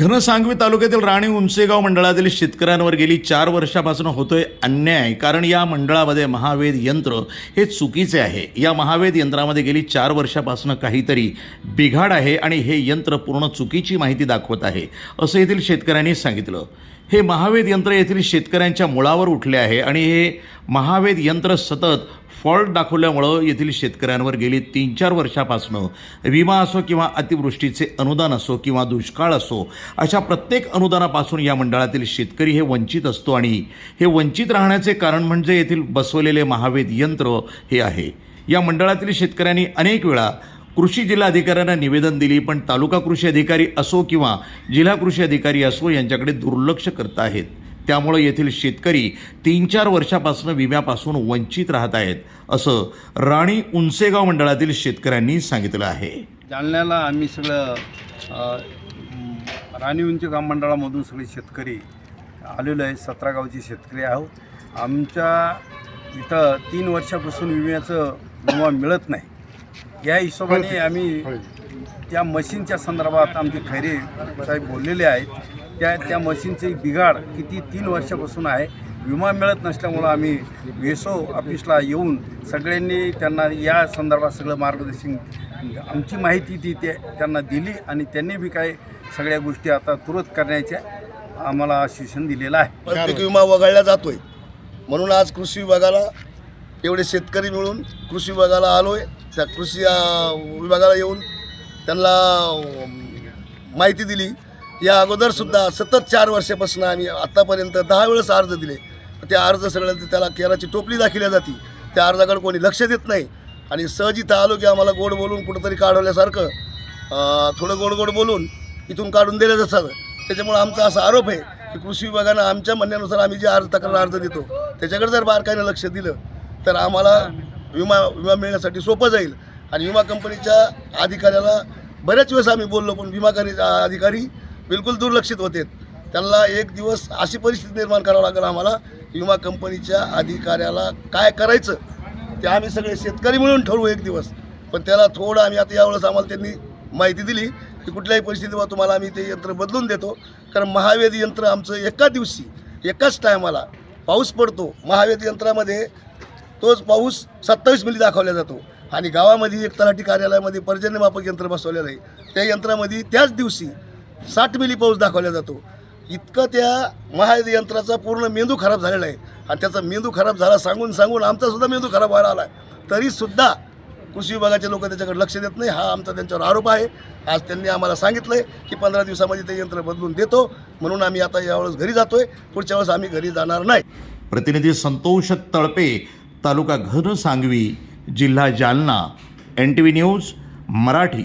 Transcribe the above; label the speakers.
Speaker 1: घनसांगवी तालुक्यातील राणी उंचेगाव मंडळातील शेतकऱ्यांवर गेली चार वर्षापासून होतोय अन्याय. कारण या मंडळामध्ये महावेद यंत्र हे चुकीचे आहे. या महावेद यंत्रामध्ये गेली चार वर्षापासून काहीतरी बिघाड आहे आणि हे यंत्र पूर्ण चुकीची माहिती दाखवत आहे असं येथील शेतकऱ्यांनी सांगितलं. हे महावेद यंत्र येथील शेतकऱ्यांच्या मुळावर उठले आहे आणि हे महावेद यंत्र सतत फॉल्ट दाखवल्यामुळं येथील शेतकऱ्यांवर गेली तीन चार वर्षापासनं विमा असो किंवा अतिवृष्टीचे अनुदान असो किंवा दुष्काळ असो अशा प्रत्येक अनुदानापासून या मंडळातील शेतकरी हे वंचित असतो आणि हे वंचित राहण्याचे कारण म्हणजे येथील बसवलेले महावेद यंत्र हे आहे. या मंडळातील शेतकऱ्यांनी अनेक वेळा कृषी जिल्हा अधिकाऱ्यांना निवेदन दिली पण तालुका कृषी अधिकारी असो किंवा जिल्हा कृषी अधिकारी असो यांच्याकडे दुर्लक्ष करत आहेत. त्यामुळे येथील शेतकरी तीन चार वर्षापासून विम्यापासून वंचित राहत आहेत असं राणी उंचेगाव मंडळातील शेतकऱ्यांनी सांगितलं आहे.
Speaker 2: जालन्याला आम्ही सगळं राणी उंची गाव मंडळामधून सगळे शेतकरी आलेलो आहे सतरा गावचे शेतकरी आहोत. आमच्या इथं तीन वर्षापासून विम्याचं विमा मिळत नाही. या हिशोबाने आम्ही त्या मशीनच्या संदर्भात आमचे खैरे साहेब बोललेले आहेत. त्या त्या मशीनचे बिघाड किती तीन वर्षापासून आहे. विमा मिळत नसल्यामुळं आम्ही वेसो ऑफिसला येऊन सगळ्यांनी त्यांना या संदर्भात सगळं मार्गदर्शन आमची माहिती ती ते त्यांना दिली आणि त्यांनी बी काय सगळ्या गोष्टी आता तुरंत करण्याच्या आम्हाला आश्वासन दिलेलं आहे.
Speaker 3: पीक विमा वगळला जातोय. म्हणून आज कृषी विभागाला एवढे शेतकरी मिळून कृषी विभागाला आलोय. त्या कृषी विभागाला येऊन त्यांना माहिती दिली. या अगोदरसुद्धा सतत चार वर्षापासून आम्ही आत्तापर्यंत दहा वेळेस अर्ज दिले. ते अर्ज सगळ्यांचे त्याला केराची टोपली दाखिल्या जाते. त्या अर्जाकडे कोणी लक्ष देत नाही. आणि सहज इथं आलो की आम्हाला गोड बोलून कुठंतरी काढवल्यासारखं थोडं गोड गोड बोलून इथून काढून दिलं जातं. त्याच्यामुळं आमचा असा आरोप आहे की कृषी विभागानं आमच्या म्हणण्यानुसार आम्ही जे अर्ज तक्रार अर्ज देतो त्याच्याकडे जर बारकाईनं लक्ष दिलं तर आम्हाला विमा विमा मिळण्यासाठी सोपं जाईल. आणि विमा कंपनीच्या अधिकाऱ्याला बऱ्याच वेळेस आम्ही बोललो पण विमा अधिकारी बिलकुल दुर्लक्षित होते. त्यांना एक दिवस अशी परिस्थिती निर्माण करावं लागेल आम्हाला विमा कंपनीच्या अधिकाऱ्याला काय करायचं ते आम्ही सगळे शेतकरी मिळून ठरवू एक दिवस. पण त्याला थोडं आम्ही आता यावेळेस आम्हाला त्यांनी माहिती दिली की कुठल्याही परिस्थितीवर तुम्हाला आम्ही ते यंत्र बदलून देतो. कारण महावेद यंत्र आमचं एका दिवशी एकाच टायमाला पाऊस पडतो. महावेद यंत्रामध्ये तोच पाऊस सत्तावीस मिली दाखवला जातो. आणि गावामध्ये एक तलाठी कार्यालयामध्ये पर्जन्यमापक यंत्र बसवलेलं आहे. त्या यंत्रामध्ये त्याच दिवशी साठ मिली पाऊस दाखवला जातो. इतकं त्या महायंत्राचा पूर्ण मेंदू खराब झालेला आहे. आणि त्याचा मेंदू खराब झाला सांगून सांगून आमचासुद्धा मेंदू खराब व्हायला आला आहे तरीसुद्धा कृषी विभागाचे लोक त्याच्याकडे लक्ष देत नाही. हा आमचा त्यांच्यावर आरोप आहे. आज त्यांनी आम्हाला सांगितलं आहे की पंधरा दिवसामध्ये ते यंत्र बदलून देतो. म्हणून आम्ही आता यावेळेस घरी जातो आहे पुढच्या वेळेस आम्ही घरी जाणार नाही.
Speaker 1: प्रतिनिधी संतोष तळपे तालुका घनसांगवी जिल्हा Jalna N T V news Marathi.